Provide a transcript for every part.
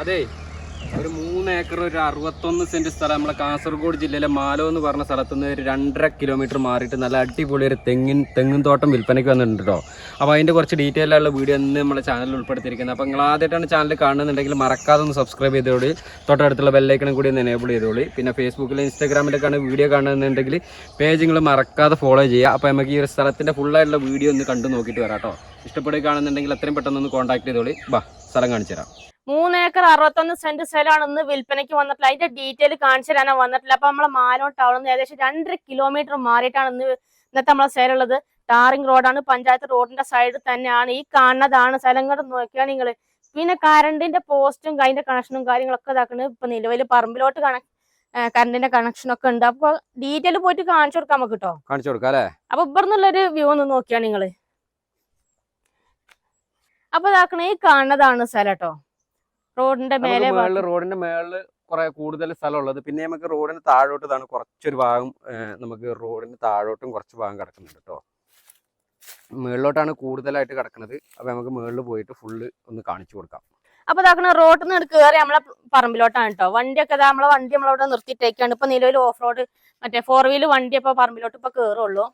അതെ ഒരു മൂന്ന് ഏക്കർ ഒരു അറുപത്തൊന്ന് സെന്റ് സ്ഥലം നമ്മളെ കാസർഗോഡ് ജില്ലയിലെ മാലോ എന്ന് പറഞ്ഞ സ്ഥലത്ത് നിന്ന് ഒരു രണ്ടര കിലോമീറ്റർ മാറിയിട്ട് നല്ല അടിപൊളി ഒരു തെങ്ങിൻ തെങ്ങിൻ തോട്ടം വിൽപ്പനയ്ക്ക് വന്നിട്ടുണ്ട് കേട്ടോ. അപ്പോൾ അതിന്റെ കുറച്ച് ഡീറ്റെയിൽ ആയുള്ള വീഡിയോ ഇന്ന് നമ്മുടെ ചാനലിൽ ഉൾപ്പെടുത്തിയിരിക്കുന്നത്. അപ്പോൾ നിങ്ങൾ ആദ്യമായിട്ടാണ് ചാനൽ കാണുന്നുണ്ടെങ്കിൽ മറക്കാതെ ഒന്ന് സബ്സ്ക്രൈബ് ചെയ്തോളി. തൊട്ടടുത്തുള്ള ബെല്ലൈക്കണും കൂടി ഒന്ന് എനേബിൾ ചെയ്തോളി. പിന്നെ ഫേസ്ബുക്കിലും ഇൻസ്റ്റാഗ്രാമിലൊക്കെയാണ് വീഡിയോ കാണുന്നുണ്ടെങ്കിൽ പേജ് നിങ്ങൾ മറക്കാതെ ഫോളോ ചെയ്യുക. അപ്പോൾ നമുക്ക് ഈ ഒരു സ്ഥലത്തിന്റെ ഫുള്ളായിട്ടുള്ള വീഡിയോ ഒന്ന് കണ്ടു നോക്കിയിട്ട് വരാം കേട്ടോ. ഇഷ്ടപ്പെടുകയാണെന്നുണ്ടെങ്കിൽ എത്രയും പെട്ടെന്ന് ഒന്ന് കോൺടാക്ട് ചെയ്തോളി. ബാ സ്ഥലം കാണിച്ചു തരാം മൂന്ന് ഏക്കർ അറുപത്തൊന്ന് സെന്റ് സ്ഥലമാണ് ഇന്ന് വിൽപ്പനയ്ക്ക് വന്നിട്ടുള്ളത്. അതിന്റെ ഡീറ്റെയിൽ കാണിച്ചു തരാനാണ് വന്നിട്ടില്ല അപ്പൊ നമ്മളെ മാനോ ടൗണിൽ നിന്ന് ഏകദേശം രണ്ടര കിലോമീറ്റർ മാറിയിട്ടാണ് ഇന്ന് ഇന്നത്തെ നമ്മളെ സ്ഥലം ഉള്ളത് ടാറിംഗ് റോഡാണ് പഞ്ചായത്ത് റോഡിന്റെ സൈഡിൽ തന്നെയാണ്. ഈ കാണുന്നതാണ് സ്ഥലം കണ്ട് നോക്കിയാൽ നിങ്ങൾ. പിന്നെ കറണ്ടിന്റെ പോസ്റ്റും അതിന്റെ കണക്ഷനും കാര്യങ്ങളൊക്കെ ഇതാക്കുന്നത് ഇപ്പൊ നിലവിൽ പറമ്പിലോട്ട് കണ കറണ്ടിന്റെ കണക്ഷനൊക്കെ ഉണ്ട്. അപ്പൊ ഡീറ്റെയിൽ പോയിട്ട് കാണിച്ചു കൊടുക്കാൻ നമുക്ക് കേട്ടോ കാണിച്ചു കൊടുക്കാം അല്ലേ? അപ്പൊ ഇവിടുന്നുള്ളൊരു വ്യൂ ഒന്ന് നോക്കിയാ നിങ്ങൾ അപ്പൊ ഇതാക്കണേ ഈ കാണുന്നതാണ് സ്ഥലം കേട്ടോ റോഡിന്റെ മേലെ മേളിൽ റോഡിന്റെ മേളിൽ കുറെ കൂടുതൽ സ്ഥലമുള്ളത്. പിന്നെ നമുക്ക് റോഡിന് താഴോട്ട് ഇതാണ് കുറച്ചൊരു ഭാഗം നമുക്ക് റോഡിന് താഴോട്ടും കുറച്ച് ഭാഗം കിടക്കുന്നുണ്ട് കേട്ടോ മേളിലോട്ടാണ് കൂടുതലായിട്ട് കിടക്കുന്നത്. അപ്പൊ നമുക്ക് മുകളിൽ പോയിട്ട് ഫുള്ള് ഒന്ന് കാണിച്ചു കൊടുക്കാം. അപ്പൊ ഇതാക്കണ റോഡിൽ നിന്ന് കയറി നമ്മളെ പറമ്പിലോട്ടാണ് കേട്ടോ വണ്ടിയൊക്കെ നമ്മളെ വണ്ടി നമ്മളവിടെ നിർത്തിയിട്ടേക്കാണ്. ഇപ്പൊ നിലവിൽ ഓഫ് റോഡ് മറ്റേ ഫോർ വീൽ വണ്ടി ഇപ്പൊ പറമ്പിലോട്ട് ഇപ്പൊ കേറുള്ളൂ.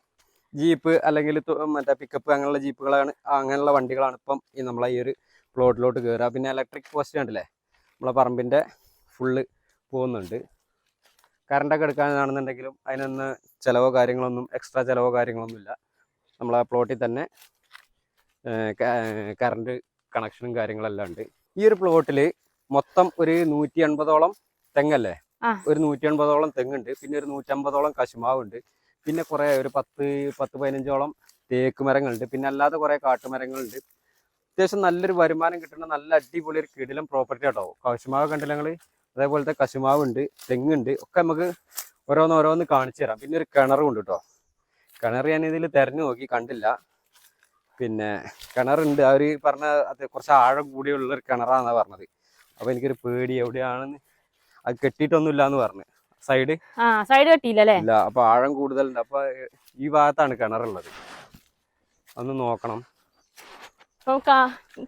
ജീപ്പ് അല്ലെങ്കിൽ മറ്റേ പിക്കപ്പ് അങ്ങനെയുള്ള ജീപ്പുകളാണ് അങ്ങനെയുള്ള വണ്ടികളാണ് ഇപ്പം ഈ നമ്മളെ ഈ ഒരു പ്ലോട്ടിലോട്ട് കയറുക പിന്നെ ഇലക്ട്രിക് പോസ്റ്റ് കണ്ടില്ലേ? നമ്മളെ പറമ്പിന്റെ ഫുള്ള് പോകുന്നുണ്ട്. കറണ്ടൊക്കെ എടുക്കാനാണെന്നുണ്ടെങ്കിലും അതിനൊന്ന് ചിലവോ കാര്യങ്ങളൊന്നും എക്സ്ട്രാ ചിലവോ കാര്യങ്ങളൊന്നുമില്ല. നമ്മളെ പ്ലോട്ടിൽ തന്നെ കറണ്ട് കണക്ഷനും കാര്യങ്ങളെല്ലാം ഉണ്ട്. ഈ ഒരു പ്ലോട്ടിൽ മൊത്തം ഒരു നൂറ്റി എൺപതോളം തെങ്ങല്ലേ. ഒരു നൂറ്റി എൺപതോളം തെങ്ങുണ്ട്. പിന്നെ ഒരു നൂറ്റമ്പതോളം കശുമാവുണ്ട്. പിന്നെ കുറേ ഒരു പത്ത് പത്ത് പതിനഞ്ചോളം തേക്ക് മരങ്ങളുണ്ട്. പിന്നെ അല്ലാതെ കുറേ കാട്ടുമരങ്ങളുണ്ട്. അത്യാവശ്യം നല്ലൊരു വരുമാനം കിട്ടുന്ന നല്ല അടിപൊളി ഒരു കിടിലം പ്രോപ്പർട്ടി കേട്ടോ കശുമാവ് കണ്ടില്ല ഞങ്ങൾ അതേപോലത്തെ കശുമാവുണ്ട് തെങ്ങുണ്ട് ഒക്കെ നമുക്ക് ഓരോന്ന് ഓരോന്ന് കാണിച്ചു തരാം. പിന്നെ ഒരു കിണറും ഉണ്ട് കേട്ടോ കിണർ ഞാൻ ഇതിൽ തിരഞ്ഞു നോക്കി കണ്ടില്ല. പിന്നെ കിണറുണ്ട്. അവർ പറഞ്ഞ അത് കുറച്ച് ആഴം കൂടിയുള്ള ഒരു കിണറാന്നാ പറഞ്ഞത്. അപ്പോൾ എനിക്കൊരു പേടി എവിടെയാണെന്ന്? അത് കെട്ടിയിട്ടൊന്നുമില്ല എന്ന് പറഞ്ഞു. സൈഡ്? സൈഡ് കെട്ടിയില്ല ഇല്ല അപ്പൊ ആഴം കൂടുതലുണ്ട്. അപ്പൊ ഈ ഭാഗത്താണ് കിണറുള്ളത്. ഒന്ന് നോക്കണം.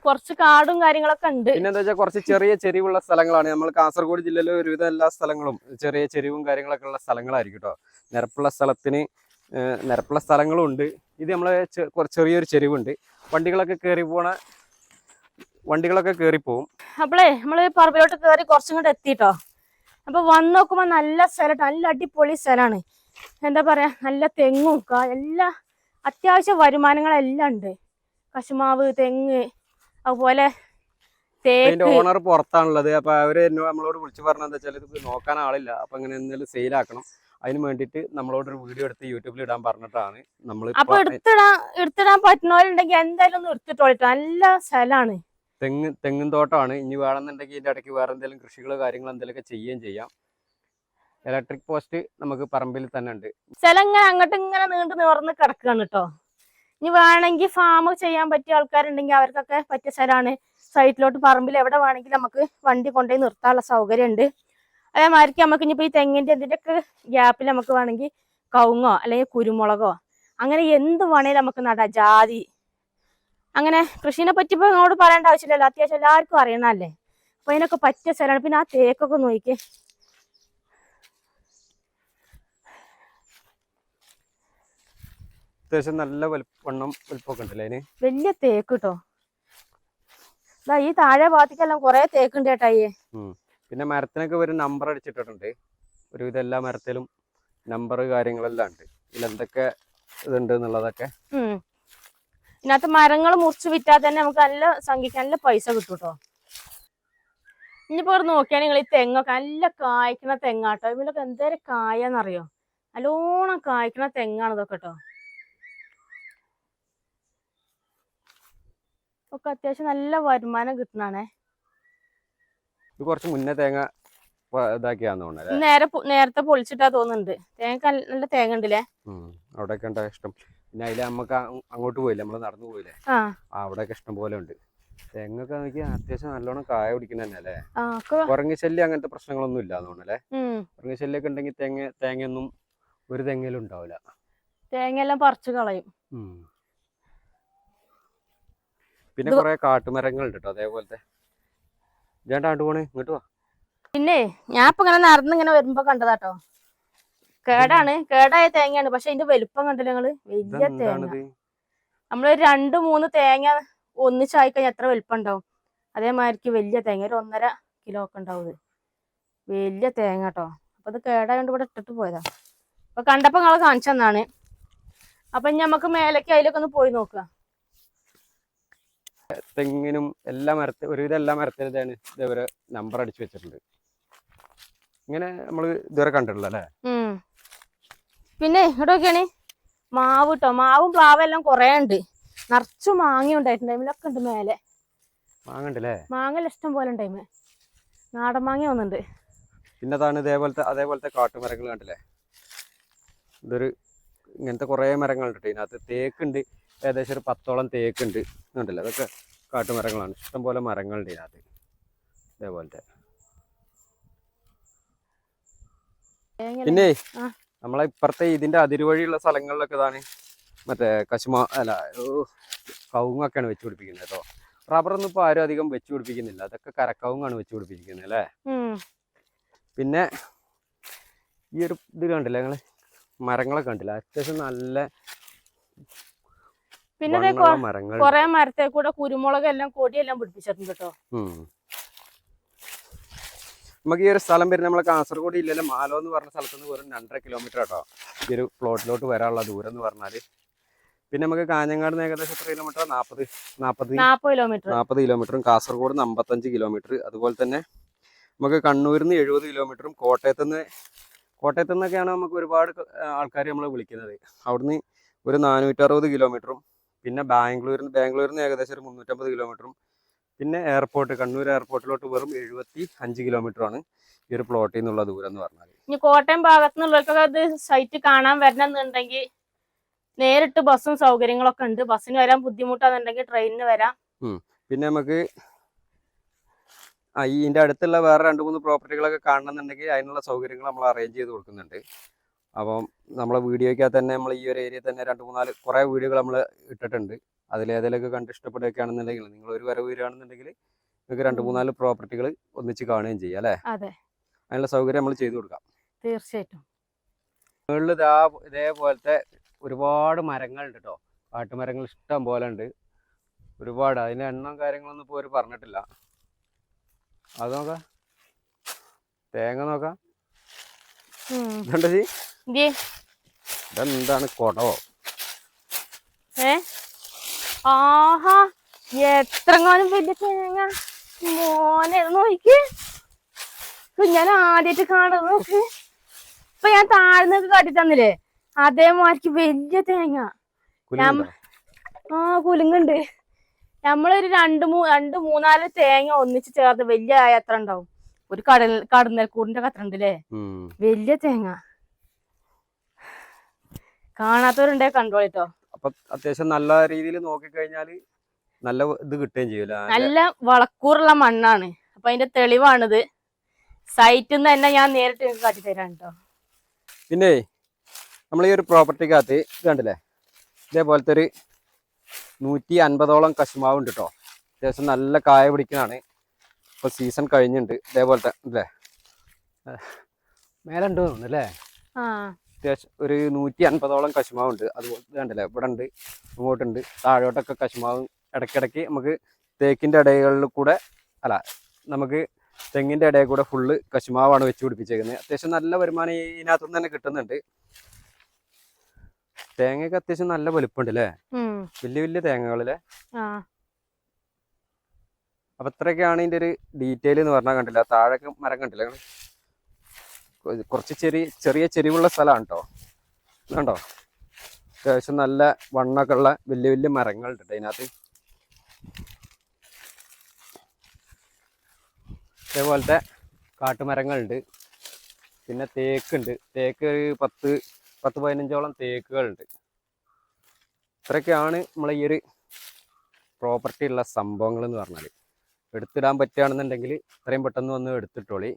കുറച്ച് കാടും കാര്യങ്ങളൊക്കെ ഉണ്ട്. പിന്നെന്താ വെച്ചാൽ കുറച്ച് ചെറിയ ചെരിവുള്ള സ്ഥലങ്ങളാണ്. നമ്മൾ കാസർഗോഡ് ജില്ലയിലെ ഒരുവിധം എല്ലാ സ്ഥലങ്ങളും ചെറിയ ചെരിവും കാര്യങ്ങളൊക്കെ ഉള്ള സ്ഥലങ്ങളായിരിക്കും കേട്ടോ നിരപ്പുള്ള സ്ഥലത്തിന് നിരപ്പുള്ള സ്ഥലങ്ങളും ഉണ്ട്. ഇത് നമ്മളെ ചെറിയൊരു ചെരിവുണ്ട്. വണ്ടികളൊക്കെ കയറി പോണ വണ്ടികളൊക്കെ കയറി പോവും. അപ്പളേ നമ്മൾ പറമ്പിലോട്ട് കയറി കുറച്ചും കൂടെ എത്തിട്ടോ. അപ്പൊ വന്ന് നോക്കുമ്പോ നല്ല സ്ഥലം നല്ല അടിപൊളി സ്ഥലമാണ് എന്താ പറയാ നല്ല തെങ്ങും എല്ലാ അത്യാവശ്യ വരുമാനങ്ങളെല്ലാം ഉണ്ട്. കശുമാവ് തെങ്ങ് അതുപോലെ തേക്ക്. ഓണർ പുറത്താണുള്ളത്. അപ്പൊ അവർ നമ്മളോട് വിളിച്ചു പറഞ്ഞത് എന്താ വെച്ചാൽ ഇത് നോക്കാൻ ആളില്ല. അപ്പൊ ഇങ്ങനെ എന്തെങ്കിലും സെയിലാക്കണം അതിന് വേണ്ടിട്ട് നമ്മളോട് ഒരു വീഡിയോ എടുത്ത് യൂട്യൂബിൽ ഇടാൻ പറഞ്ഞിട്ടാണ് നമ്മൾ അപ്പൊ എടുത്തിടാൻ എടുത്തിടാൻ പറ്റുന്നവരുണ്ടെങ്കിൽ എന്തായാലും ഒന്ന് എടുത്തിട്ടോളിട്ടോ. നല്ല സ്ഥലമാണ്. തെങ്ങ് തെങ്ങും തോട്ടമാണ്. ഇനി വേണമെന്നുണ്ടെങ്കിൽ ഇതിന്റെ ഇടയ്ക്ക് വേറെ എന്തെങ്കിലും കൃഷികളോ കാര്യങ്ങളോ എന്തെങ്കിലുമൊക്കെ ചെയ്യുകയും ചെയ്യാം. ഇലക്ട്രിക് പോസ്റ്റ് നമുക്ക് പറമ്പിൽ തന്നെ ഉണ്ട്. സ്ഥലം ഇങ്ങനെ അങ്ങോട്ട് ഇങ്ങനെ നീണ്ടു നിവർന്ന് കിടക്കുകയാണ് കേട്ടോ. ഇനി വേണമെങ്കിൽ ഫാം ചെയ്യാൻ പറ്റിയ ആൾക്കാരുണ്ടെങ്കിൽ അവർക്കൊക്കെ പറ്റിയ സ്ഥലമാണ്. സൈറ്റിലോട്ട് പറമ്പിൽ എവിടെ വേണമെങ്കിൽ നമുക്ക് വണ്ടി കൊണ്ടുപോയി നിർത്താനുള്ള സൗകര്യമുണ്ട്. അതേമാതിരിക്ക് നമുക്ക് ഇനിയിപ്പോൾ ഈ തെങ്ങിന്റെ എന്തിന്റെയൊക്കെ ഗ്യാപ്പിൽ നമുക്ക് വേണമെങ്കിൽ കവുങ്ങോ അല്ലെങ്കിൽ കുരുമുളകോ അങ്ങനെ എന്ത് വേണേലും നമുക്ക് നടാം. ജാതി. അങ്ങനെ കൃഷിനെ പറ്റി ഇപ്പോൾ നിങ്ങളോട് പറയേണ്ട ആവശ്യമില്ലല്ലോ. അത്യാവശ്യം എല്ലാവർക്കും അറിയണമല്ലേ അപ്പോൾ അതിനൊക്കെ പറ്റിയ സ്ഥലമാണ്. പിന്നെ ആ തേക്കൊക്കെ നോക്കിക്കേ. അത്യാവശ്യം നല്ല വണ്ണം വലുപ്പമൊക്കെ ഉണ്ടല്ലേ അതിന്? വലിയ തേക്ക് കേട്ടോ ഈ താഴെ ഭാഗത്തേക്കെല്ലാം കൊറേ തേക്കുണ്ട് ചേട്ടായി ഉം. പിന്നെ മരത്തിനൊക്കെ ഒരു നമ്പർ അടിച്ചിട്ടിട്ടുണ്ട്. ഒരു ഇതെല്ലാ മരത്തിലും നമ്പർ കാര്യങ്ങളെല്ലാം ഉണ്ട്. ഇതിലെന്തൊക്കെ ഇതുണ്ട് എന്നുള്ളതൊക്കെ. ഇതിനകത്ത് മരങ്ങൾ മുറിച്ച് വിറ്റാൽ തന്നെ നമുക്ക് നല്ല സംഖ്യക്ക് നല്ല പൈസ കിട്ടും കേട്ടോ ഇനിയിപ്പോ ഇവിടെ നോക്കിയാൽ നിങ്ങൾ ഈ തെങ്ങൊക്കെ നല്ല കായ്ക്കണ തെങ്ങാട്ടോ ഇതിലൊക്കെ എന്തേരം കായെന്നറിയോ? നല്ലോണം കായ്ക്കണ തെങ്ങാണ് ഇതൊക്കെ കേട്ടോ ഒക്കെ അത്യാവശ്യം നല്ല വരുമാനം കിട്ടണാണേ ഇത് കുറച്ച് മുന്നേ തേങ്ങ ഇതാക്കിയാന്ന് നേരെ നേരത്തെ പൊളിച്ചിട്ടാ തോന്നുന്നുണ്ട്. തേങ്ങ നല്ല- തേങ്ങ ഉണ്ടല്ലേ? അവിടെയൊക്കെ ഉണ്ട് ഇഷ്ടം? പിന്നെ അതിലെ നമുക്ക് അങ്ങോട്ട് പോയില്ലേ? നമ്മൾ നടന്നു പോയില്ലേ? അവിടെയൊക്കെ ഇഷ്ടം പോലെ ഉണ്ട്. തെങ്ങൊക്കെ നോക്കി അത്യാവശ്യം നല്ലോണം കായ പിടിക്കുന്ന തന്നെ അല്ലേ? ഒക്കെ അങ്ങനത്തെ പ്രശ്നങ്ങളൊന്നും ഇല്ല തോന്നല്ലേ അല്ലേ? ഉം. ഉണ്ടെങ്കിൽ തേങ്ങ തേങ്ങയൊന്നും ഒരു തെങ്ങിലും ഉണ്ടാവില്ല. തേങ്ങ എല്ലാം പറിച്ചു കളയും. പിന്നെ കൊറേ കാട്ടുമരങ്ങൾ ഉണ്ട് കേട്ടോ അതേപോലത്തെ ഇതാണ്ട് പോണേ ഇങ്ങോട്ട് വാ. പിന്നെ ഞാൻ ഇപ്പൊ ഇങ്ങനെ നടന്ന് ഇങ്ങനെ വരുമ്പോ കണ്ടതാട്ടോ കേടാണ് കേടായ തേങ്ങയാണ് പക്ഷെ അതിന്റെ വലുപ്പം കണ്ടില്ല നിങ്ങൾ? വലിയ തേങ്ങ. നമ്മൾ രണ്ട് മൂന്ന് തേങ്ങ ഒന്നിച്ചായി കഴിഞ്ഞാൽ എത്ര വലുപ്പം ഉണ്ടാവും അതേമാതിരിക്ക് വലിയ തേങ്ങ ഒരു ഒന്നര കിലോ ഒക്കെ ഉണ്ടാവും വലിയ തേങ്ങ കേട്ടോ അപ്പൊ ഇത് കേടായോണ്ട് ഇവിടെ ഇട്ടിട്ട് പോയതാ. അപ്പൊ കണ്ടപ്പോ നിങ്ങളെ കാണിച്ചെന്നാണ് അപ്പൊ ഇനി നമുക്ക് മേലേക്ക് അതിലൊക്കെ ഒന്ന് പോയി നോക്കുക തെങ്ങിനും എല്ലാ മരത്തിൽ ഒരുവിധം എല്ലാ മരത്തിലും ഇതാണ് ഇതേപോലെ നമ്പർ അടിച്ചു വെച്ചിട്ടുണ്ട്. ഇങ്ങനെ നമ്മൾ ഇതുവരെ കണ്ടിട്ടില്ല അല്ലേ? പിന്നെ ഇവിടെ നോക്കിയാണ്. മാവ് കേട്ടോ മാവും പ്ലാവും എല്ലാം കുറേ ഉണ്ട്. നിറച്ചു മാങ്ങ ഉണ്ടായിട്ടുണ്ട്. അതിലൊക്കെ ഉണ്ട് മേലെ. മാങ്ങണ്ടല്ലേ മാങ്ങ ഇഷ്ടം പോലെ ഉണ്ടായി നാടൻ മാങ്ങ വന്നിട്ടുണ്ട്. പിന്നെ അതാണ് ഇതേപോലത്തെ അതേപോലത്തെ കാട്ടുമരങ്ങൾ കണ്ടില്ലേ? ഇതൊരു ഇങ്ങനത്തെ കുറേ മരങ്ങളുണ്ട് ഇതിനകത്ത് തേക്കുണ്ട് ഏകദേശം ഒരു പത്തോളം തേക്കുണ്ട്. ഉണ്ടല്ലോ അതൊക്കെ കാട്ടുമരങ്ങളാണ്. ഇഷ്ടംപോലെ മരങ്ങളുണ്ട് ഇതിനകത്ത്. ഇതേപോലത്തെ. പിന്നെ നമ്മളെ ഇപ്പുറത്തെ ഇതിന്റെ അതിരുവഴിയുള്ള സ്ഥലങ്ങളിലൊക്കെ ഇതാണ് മറ്റേ കശുമ അല്ല കവുങ്ങൊക്കെയാണ് വെച്ചു പിടിപ്പിക്കുന്നത് കേട്ടോ. റബ്ബറൊന്നും ഇപ്പൊ ആരും അധികം വെച്ചു പിടിപ്പിക്കുന്നില്ല. അതൊക്കെ കരക്കവുങ്ങാണ് വെച്ചു പിടിപ്പിക്കുന്നത് അല്ലേ? പിന്നെ ഈ ഒരു ഇത് കണ്ടില്ല ഞങ്ങൾ മരങ്ങളൊക്കെ കണ്ടില്ല? അത്യാവശ്യം നല്ല പിന്നെ കുറെ മരത്തെ കൂടെ കുരുമുളക് എല്ലാം കൊടിയെല്ലാം പിടിപ്പിച്ചിട്ടുണ്ട് കേട്ടോ. നമുക്ക് ഈ ഒരു സ്ഥലം വരുന്നത് നമ്മളെ കാസർഗോഡ് ജില്ലയിലെ മാലോ എന്ന് പറഞ്ഞ സ്ഥലത്ത് നിന്ന് വെറും രണ്ടര കിലോമീറ്റർ കേട്ടോ. ഈ ഒരു പ്ലോട്ടിലോട്ട് വരാനുള്ള ദൂരം എന്ന് പറഞ്ഞാൽ പിന്നെ നമുക്ക് കാഞ്ഞങ്ങാട് ഏകദേശം എത്ര കിലോമീറ്റർ നാൽപ്പത് നാൽപ്പത് നാപ്പത് കിലോമീറ്റർ നാൽപ്പത് കിലോമീറ്ററും കാസർഗോഡ് നിന്ന് അമ്പത്തഞ്ച് കിലോമീറ്റർ അതുപോലെ തന്നെ നമുക്ക് കണ്ണൂരിൽ നിന്ന് എഴുപത് കിലോമീറ്ററും കോട്ടയത്ത് നിന്ന് കോട്ടയത്ത് നിന്നൊക്കെയാണ് നമുക്ക് ഒരുപാട് ആൾക്കാർ നമ്മൾ വിളിക്കുന്നത്. അവിടുന്ന് ഒരു നാനൂറ്ററുപത് കിലോമീറ്ററും പിന്നെ ബാംഗ്ലൂരിൽ നിന്ന് ബാംഗ്ലൂരിൽ നിന്ന് ഏകദേശം ഒരു മുന്നൂറ്റമ്പത് കിലോമീറ്ററും പിന്നെ എയർപോർട്ട് കണ്ണൂർ എയർപോർട്ടിലോട്ട് വെറും എഴുപത്തി അഞ്ച് കിലോമീറ്ററാണ് ഈ ഒരു പ്ലോട്ടിൽ നിന്നുള്ള ദൂരം എന്ന് പറഞ്ഞാൽ ഇനി കോട്ടയം ഭാഗത്തു നിന്നുള്ളവർക്കൊക്കെ അത് സൈറ്റ് കാണാൻ വരണമെന്നുണ്ടെങ്കിൽ നേരിട്ട് ബസ്സും സൗകര്യങ്ങളൊക്കെ ഉണ്ട്. ബസ്സിന് വരാൻ ബുദ്ധിമുട്ടാന്നുണ്ടെങ്കിൽ ട്രെയിനിന് വരാം. പിന്നെ നമുക്ക് ഇതിന്റെ അടുത്തുള്ള വേറെ രണ്ട് മൂന്ന് പ്രോപ്പർട്ടികളൊക്കെ കാണണമെന്നുണ്ടെങ്കിൽ അതിനുള്ള സൗകര്യങ്ങൾ നമ്മൾ അറേഞ്ച് ചെയ്ത് കൊടുക്കുന്നുണ്ട്. അപ്പം നമ്മളെ വീഡിയോയ്ക്കകത്ത് തന്നെ നമ്മൾ ഈ ഒരു ഏരിയ തന്നെ രണ്ട് മൂന്നാൽ കുറേ വീഡിയോകൾ നമ്മൾ ഇട്ടിട്ടുണ്ട്. അതിലേതിലൊക്കെ കണ്ട് ഇഷ്ടപ്പെടുകയാണെന്നുണ്ടെങ്കിൽ നിങ്ങൾ ഒരു വരവ് വരികയാണെന്നുണ്ടെങ്കിൽ നിങ്ങൾക്ക് രണ്ട് മൂന്നാൽ പ്രോപ്പർട്ടികൾ ഒന്നിച്ച് കാണുകയും ചെയ്യാം അല്ലേ? അതെ. അതിനുള്ള സൗകര്യം നമ്മൾ ചെയ്തു കൊടുക്കാം. തീർച്ചയായിട്ടും. മുകളിൽ ഇതാ ഇതേപോലത്തെ ഒരുപാട് മരങ്ങളുണ്ട് കേട്ടോ കാട്ടുമരങ്ങൾ ഇഷ്ടം പോലെ ഉണ്ട്. ഒരുപാട്. അതിന്റെ എണ്ണം കാര്യങ്ങളൊന്നും ഇപ്പോൾ അവർ പറഞ്ഞിട്ടില്ല. അത് നോക്കാം. തേങ്ങ നോക്കാം. ഇതുണ്ട്. ഇതെന്താണ് കൊടവോ ഏ? ആഹാ എത്രങ്ങാനും വലിയ തേങ്ങ. മോനെ നോക്കി ഞാൻ ആദ്യമായിട്ട് കാണുന്നത് നോക്ക്. ഇപ്പൊ ഞാൻ താഴ്ന്നൊക്കെ കാട്ടി തന്നില്ലേ അതേമാതിരിക്ക് വലിയ തേങ്ങ? ആ കുലുങ്ങുണ്ട്. നമ്മളൊരു രണ്ട് മൂ രണ്ട് മൂന്നാൽ തേങ്ങ ഒന്നിച്ച് ചേർത്ത് വലിയ അത്ര ഉണ്ടാവും. ഒരു കടൽ കടന്നൽക്കൂടിന്റെ കത്ര ഉണ്ട്. വലിയ തേങ്ങ. കാണാത്തവരുണ്ടേ ചെയ്തോ അപ്പൊ അത്യാവശ്യം നല്ല രീതിയിൽ നോക്കി നോക്കിക്കഴിഞ്ഞാൽ നല്ല ഇത് കിട്ടുകയും ചെയ്യൂല നല്ല വളക്കൂറുള്ള മണ്ണാണ്. അപ്പൊ അതിന്റെ തെളിവാണിത്. സൈറ്റിൽ നിന്ന് തന്നെ ഞാൻ നേരിട്ട് കാട്ടി തരാം കേട്ടോ പിന്നെ നമ്മൾ ഈ ഒരു പ്രോപ്പർട്ടിക്കകത്ത് കണ്ടില്ലേ? ഇതേപോലത്തെ ഒരു നൂറ്റി അൻപതോളം കശുമാവ് ഉണ്ട് കേട്ടോ അത്യാവശ്യം നല്ല കായ പിടിക്കുന്നതാണ് ഇപ്പൊ സീസൺ കഴിഞ്ഞിട്ടുണ്ട് ഇതേപോലത്തെ അല്ലേ? മേലുണ്ടോ അല്ലേ? അത്യാവശ്യം ഒരു നൂറ്റി അൻപതോളം കശുമാവുണ്ട്. അതുപോലെ കണ്ടില്ലേ? ഇവിടെ ഉണ്ട് ഇങ്ങോട്ടുണ്ട് താഴോട്ടൊക്കെ കശുമാവ്. ഇടയ്ക്കിടയ്ക്ക് നമുക്ക് തേക്കിന്റെ ഇടകളിൽ കൂടെ അല്ല നമുക്ക് തെങ്ങിന്റെ ഇടയിൽ കൂടെ ഫുള്ള് കശുമാവാണ് വെച്ച് പിടിപ്പിച്ചേക്കുന്നത്. അത്യാവശ്യം നല്ല വരുമാനം ഇതിനകത്തുനിന്ന് തന്നെ കിട്ടുന്നുണ്ട്. തേങ്ങയൊക്കെ അത്യാവശ്യം നല്ല വലുപ്പമുണ്ട് അല്ലേ? വലിയ വലിയ തേങ്ങകളിലെ ആ. അപ്പൊ ഇത്രയൊക്കെയാണ് ഇതിന്റെ ഒരു ഡീറ്റെയിൽ എന്ന് പറഞ്ഞാൽ കണ്ടില്ല? താഴൊക്കെ മരം കണ്ടില്ല? കുറച്ച് ചെറിയ ചെറിയ ചെരിവുള്ള സ്ഥലമാണ് കേട്ടോ കണ്ടോ? അത്യാവശ്യം നല്ല വണ്ണൊക്കെ ഉള്ള വലിയ വലിയ മരങ്ങളുണ്ട് ട്ടോ ഇതിനകത്ത്. ഇതേപോലത്തെ കാട്ടുമരങ്ങളുണ്ട്. പിന്നെ തേക്കുണ്ട്. തേക്ക് ഒരു പത്ത് പത്ത് പതിനഞ്ചോളം തേക്കുകളുണ്ട്. ഇത്രയൊക്കെയാണ് നമ്മളെ ഈ ഒരു പ്രോപ്പർട്ടി ഉള്ള സംഭവങ്ങൾ എന്ന് പറഞ്ഞാൽ എടുത്തിടാൻ പറ്റുകയാണെന്നുണ്ടെങ്കിൽ ഇത്രയും പെട്ടെന്ന് വന്ന് എടുത്തിട്ടോളി.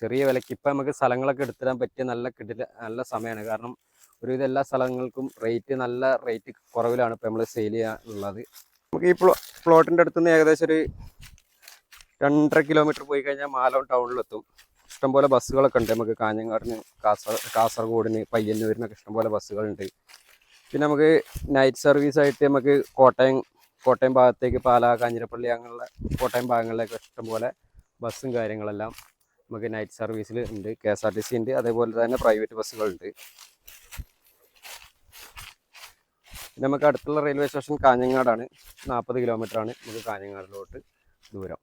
ചെറിയ വിലയ്ക്ക് ഇപ്പം നമുക്ക് സ്ഥലങ്ങളൊക്കെ എടുത്തിടാൻ പറ്റിയ നല്ല കിടില നല്ല സമയമാണ്. കാരണം ഒരുവിധ എല്ലാ സ്ഥലങ്ങൾക്കും റേറ്റ് നല്ല റേറ്റ് കുറവിലാണ് ഇപ്പം നമ്മൾ സെയിൽ ചെയ്യാനുള്ളത്. നമുക്ക് ഈ പ്ലോ പ്ലോട്ടിന്റെ അടുത്ത് നിന്ന് ഏകദേശം ഒരു രണ്ടര കിലോമീറ്റർ പോയി കഴിഞ്ഞാൽ മാലോൺ ടൗണിലെത്തും ഇഷ്ടംപോലെ ബസ്സുകളൊക്കെ ഉണ്ട്. നമുക്ക് കാഞ്ഞങ്ങാടിന് കാസർ കാസർഗോഡിന് പയ്യന്നൂരിനൊക്കെ ഇഷ്ടംപോലെ ബസ്സുകളുണ്ട്. പിന്നെ നമുക്ക് നൈറ്റ് സർവീസ് ആയിട്ട് നമുക്ക് കോട്ടയം കോട്ടയം ഭാഗത്തേക്ക് പാലാ കാഞ്ഞിരപ്പള്ളി അങ്ങനെയുള്ള കോട്ടയം ഭാഗങ്ങളിലേക്ക് ഇഷ്ടംപോലെ ബസ്സും കാര്യങ്ങളെല്ലാം നമുക്ക് നൈറ്റ് സർവീസിൽ ഉണ്ട് K S R T C ഉണ്ട് അതേപോലെ തന്നെ പ്രൈവറ്റ് ബസ്സുകളുണ്ട് പിന്നെ നമുക്ക് അടുത്തുള്ള റെയിൽവേ സ്റ്റേഷൻ കാഞ്ഞങ്ങാടാണ്. നാൽപ്പത് കിലോമീറ്റർ ആണ് നമുക്ക് കാഞ്ഞങ്ങാടിലോട്ട് ദൂരം.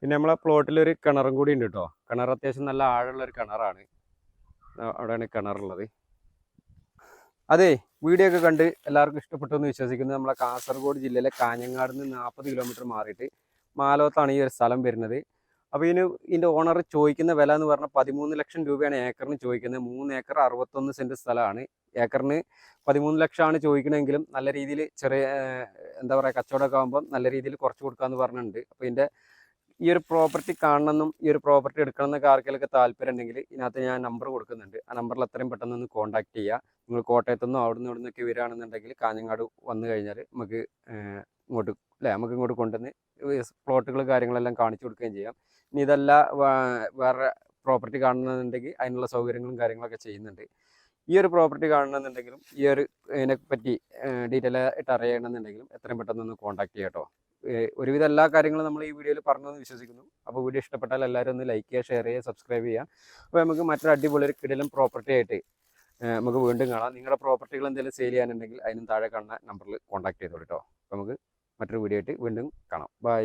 പിന്നെ നമ്മളെ പ്ലോട്ടിലൊരു കിണറും കൂടി ഉണ്ട് കേട്ടോ കിണർ അത്യാവശ്യം നല്ല ആഴമുള്ള ഒരു കിണറാണ്. അവിടെയാണ് കിണറുള്ളത് അതെ വീഡിയോ ഒക്കെ കണ്ട് എല്ലാവർക്കും ഇഷ്ടപ്പെട്ടു എന്ന് വിശ്വസിക്കുന്നത് നമ്മളെ കാസർഗോഡ് ജില്ലയിലെ കാഞ്ഞങ്ങാട് നിന്ന് നാൽപ്പത് കിലോമീറ്റർ മാറിയിട്ട് മാലോത്താണ് ഈ ഒരു സ്ഥലം വരുന്നത്. അപ്പോൾ ഇതിന് ഇതിന്റെ ഓണർ ചോദിക്കുന്ന വില എന്ന് പറഞ്ഞാൽ പതിമൂന്ന് ലക്ഷം രൂപയാണ് ഏക്കറിന് ചോദിക്കുന്നത്. മൂന്ന് ഏക്കർ അറുപത്തൊന്ന് സെന്റ് സ്ഥലമാണ്. ഏക്കറിന് പതിമൂന്ന് ലക്ഷമാണ് ചോദിക്കണമെങ്കിലും നല്ല രീതിയിൽ ചെറിയ എന്താ പറയാ കച്ചവടമൊക്കെ ആകുമ്പോൾ നല്ല രീതിയിൽ കുറച്ച് കൊടുക്കാമെന്ന് പറഞ്ഞിട്ടുണ്ട്. അപ്പോൾ ഇതിന്റെ ഈ ഒരു പ്രോപ്പർട്ടി കാണണമെന്നും ഈ ഒരു പ്രോപ്പർട്ടി എടുക്കണം എന്നൊക്കെ ആർക്കെങ്കിലൊക്കെ താല്പര്യം ഉണ്ടെങ്കിൽ ഇതിനകത്ത് ഞാൻ നമ്പർ കൊടുക്കുന്നുണ്ട്. ആ നമ്പറിൽ എത്രയും പെട്ടെന്ന് ഒന്ന് കോൺടാക്ട് ചെയ്യുക. നിങ്ങൾ കോട്ടയത്തു നിന്നോ അവിടെ നിന്ന് ഇവിടെ നിന്നൊക്കെ വരികയാണെന്നുണ്ടെങ്കിൽ കാഞ്ഞങ്ങാട് വന്നു കഴിഞ്ഞാൽ നമുക്ക് ഇങ്ങോട്ട് അല്ലേ? നമുക്ക് ഇങ്ങോട്ട് കൊണ്ടുവന്ന് പ്ലോട്ടുകൾ കാര്യങ്ങളെല്ലാം കാണിച്ചു കൊടുക്കുകയും ചെയ്യാം. ഇനി ഇതല്ല വേറെ പ്രോപ്പർട്ടി കാണണമെന്നുണ്ടെങ്കിൽ അതിനുള്ള സൗകര്യങ്ങളും കാര്യങ്ങളൊക്കെ ചെയ്യുന്നുണ്ട്. ഈ ഒരു പ്രോപ്പർട്ടി കാണണമെന്നുണ്ടെങ്കിലും ഈ ഒരു ഇതിനെപ്പറ്റി ഡീറ്റെയിൽ ആയിട്ട് അറിയണമെന്നുണ്ടെങ്കിലും എത്രയും പെട്ടെന്ന് ഒന്ന് കോൺടാക്ട് ചെയ്യാം കേട്ടോ. ഒരുവിധം എല്ലാ കാര്യങ്ങളും നമ്മൾ ഈ വീഡിയോയിൽ പറഞ്ഞു വിശ്വസിക്കുന്നു. അപ്പോൾ വീഡിയോ ഇഷ്ടപ്പെട്ടാൽ എല്ലാവരും ഒന്ന് ലൈക്ക് ചെയ്യുക ഷെയർ ചെയ്യുക സബ്സ്ക്രൈബ് ചെയ്യുക. അപ്പോൾ നമുക്ക് മറ്റൊരു അടിപൊളി ഒരു കിടലും പ്രോപ്പർട്ടി ആയിട്ട് നമുക്ക് വീണ്ടും കാണാം. നിങ്ങളുടെ പ്രോപ്പർട്ടികൾ എന്തെങ്കിലും സെയിൽ ചെയ്യാനുണ്ടെങ്കിൽ അതിനും താഴെ കാണുന്ന നമ്പറിൽ കോൺടാക്ട് ചെയ്തോളൂ കേട്ടോ അപ്പോൾ നമുക്ക് മറ്റൊരു വീഡിയോ ആയിട്ട് വീണ്ടും കാണാം. ബൈ